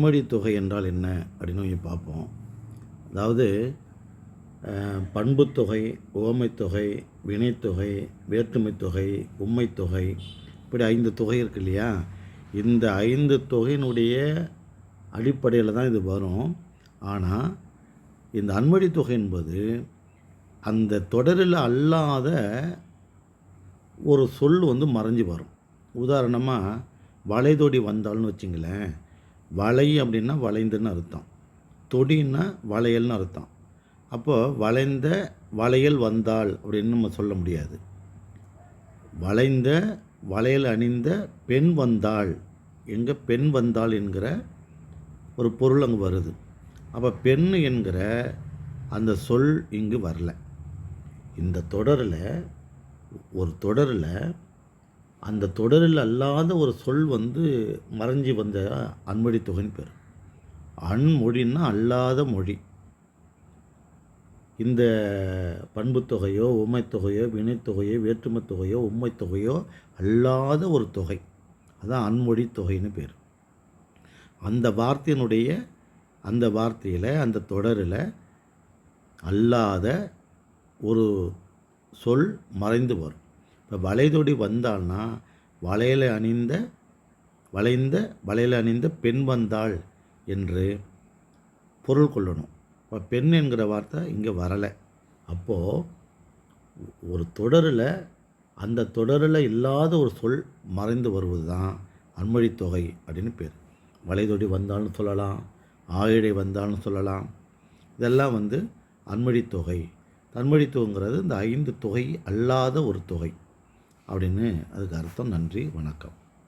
செம்மடி தொகை என்றால் என்ன அப்படின்னு பார்ப்போம். அதாவது பண்புத்தொகை உவமைத்தொகை வினைத்தொகை வேற்றுமைத்தொகை உம்மைத்தொகை இப்படி ஐந்து தொகை இருக்கு இல்லையா? இந்த ஐந்து தொகையினுடைய அடிப்படையில் தான் இது வரும். ஆனால் இந்த அன்மொழி தொகை என்பது அந்த தொடரில் அல்லாத ஒரு சொல் வந்து மறைஞ்சு வரும். உதாரணமாக வளைதொடி வந்தால்னு வச்சுங்களேன். வளை அப்படின்னா வளைந்துன்னு அர்த்தம். தொடின்னா வளையல்னு அர்த்தம். அப்போது வளைந்த வளையல் வந்தாள் அப்படின்னு நம்ம சொல்ல முடியாது. வளைந்த வளையல் அணிந்த பெண் வந்தாள். எங்கே பெண் வந்தாள் என்கிற ஒரு பொருள் அங்கே வருது. அப்போ பெண் என்கிற அந்த சொல் இங்கு வரல. இந்த தொடரில் ஒரு தொடரில் அந்த தொடரில் அல்லாத ஒரு சொல் வந்து மறைஞ்சி வந்த அன்மொழி தொகைன்னு பேர். அன்மொழின்னா அல்லாத மொழி. இந்த பண்புத்தொகையோ உம்மைத்தொகையோ வினைத்தொகையோ வேற்றுமை தொகையோ உம்மைத்தொகையோ அல்லாத ஒரு தொகை. அதான் அன்மொழி தொகைன்னு பேர். அந்த வார்த்தையினுடைய அந்த வார்த்தையில் அந்த தொடரில் அல்லாத ஒரு சொல் மறைந்து வரும். இப்போ வளைதொடி வந்தாள்னா வளையலை அணிந்த வளைந்த வளையலை அணிந்த பெண் வந்தாள் என்று பொருள் கொள்ளணும். இப்போ பெண் என்கிற வார்த்தை இங்கே வரலை. அப்போது ஒரு தொடரில் அந்த தொடரில் இல்லாத ஒரு சொல் மறைந்து வருவது தான் அன்மொழி தொகை அப்படின்னு பேர். வளைதொடி வந்தாலும் சொல்லலாம் ஆயிடை வந்தாலும் சொல்லலாம். இதெல்லாம் வந்து அன்மொழி தொகை தன்மொழி தொகைங்கிறது இந்த ஐந்து தொகை அல்லாத ஒரு தொகை. அப்படின்னு அதுக்கு அர்த்தம் நன்றி வணக்கம்.